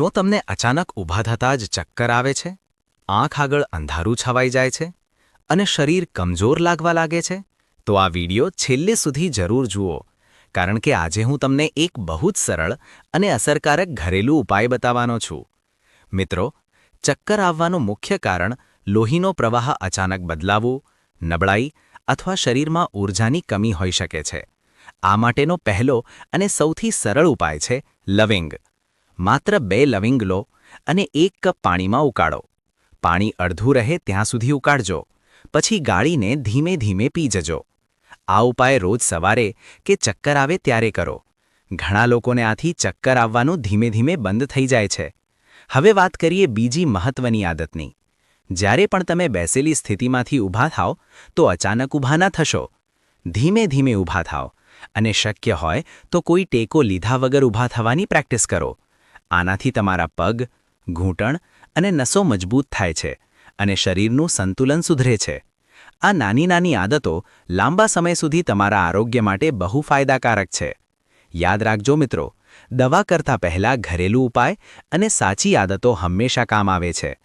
શું તમને અચાનક ઊભા થતાં જ ચક્કર આવે છે? આંખ આગળ અંધારું છવાઈ જાય છે? અને શરીર કમજોર લાગવા લાગે છે? તો આ વિડિયો છેલ્લે સુધી જરૂર જુઓ, કારણ કે આજે હું તમને એક બહુ જ સરળ અને અસરકારક ઘરેલું ઉપાય બતાવવાનો છું. મિત્રો, ચક્કર આવવાનું મુખ્ય કારણ લોહીનો પ્રવાહ અચાનક બદલાવો, નબળાઈ અથવા શરીરમાં ઊર્જાની કમી હોઈ શકે છે. આ માટેનો પહેલો અને સૌથી સરળ ઉપાય છે લવિંગ. માત્ર બે લવિંગ લો અને એક કપ પાણીમાં ઉકાળો. પાણી અડધું રહે ત્યાં સુધી ઉકાળજો. પછી ગાળીને ધીમે ધીમે પી જજો. આ ઉપાય રોજ સવારે કે ચક્કર આવે ત્યારે કરો. ઘણા લોકોને આથી ચક્કર આવવાનું ધીમે ધીમે બંધ થઈ જાય છે. હવે વાત કરીએ બીજી મહત્વની આદતની. જ્યારે પણ તમે બેસેલી સ્થિતિમાંથી ઊભા થાઓ, તો અચાનક ઊભા ન થશો. ધીમે ધીમે ઊભા થાઓ. અને શક્ય હોય તો કોઈ ટેકો લીધા વગર ઊભા થવાની પ્રેક્ટિસ કરો. આનાથી તમારા પગ, ઘૂંટણ અને નસો મજબૂત થાય છે અને શરીરનું સંતુલન સુધરે છે. આ નાની નાની આદતો લાંબા સમય સુધી તમારા આરોગ્ય માટે બહુ ફાયદાકારક છે. યાદ રાખજો મિત્રો, દવા કરતા પહેલા ઘરેલું ઉપાય અને સાચી આદતો હંમેશા કામ આવે છે.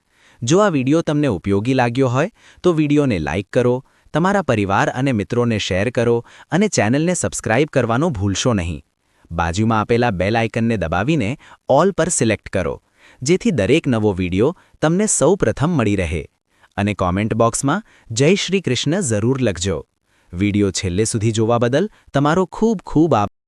જો આ વીડિયો તમને ઉપયોગી લાગ્યો હોય, તો વિડિયોને લાઇક કરો, તમારા પરિવાર અને મિત્રોને શેર કરો અને ચેનલને સબસ્ક્રાઇબ કરવાનું ભૂલશો નહીં. બાજુમાં આપેલા બેલ આઇકનને દબાવીને ઓલ પર સિલેક્ટ કરો, જેથી દરેક નવો વિડિયો તમને સૌ મળી રહે. અને કોમેન્ટ બોક્સમાં જય શ્રી કૃષ્ણ જરૂર લખજો. વિડિયો છેલ્લે સુધી જોવા બદલ તમારો ખૂબ ખૂબ આભાર.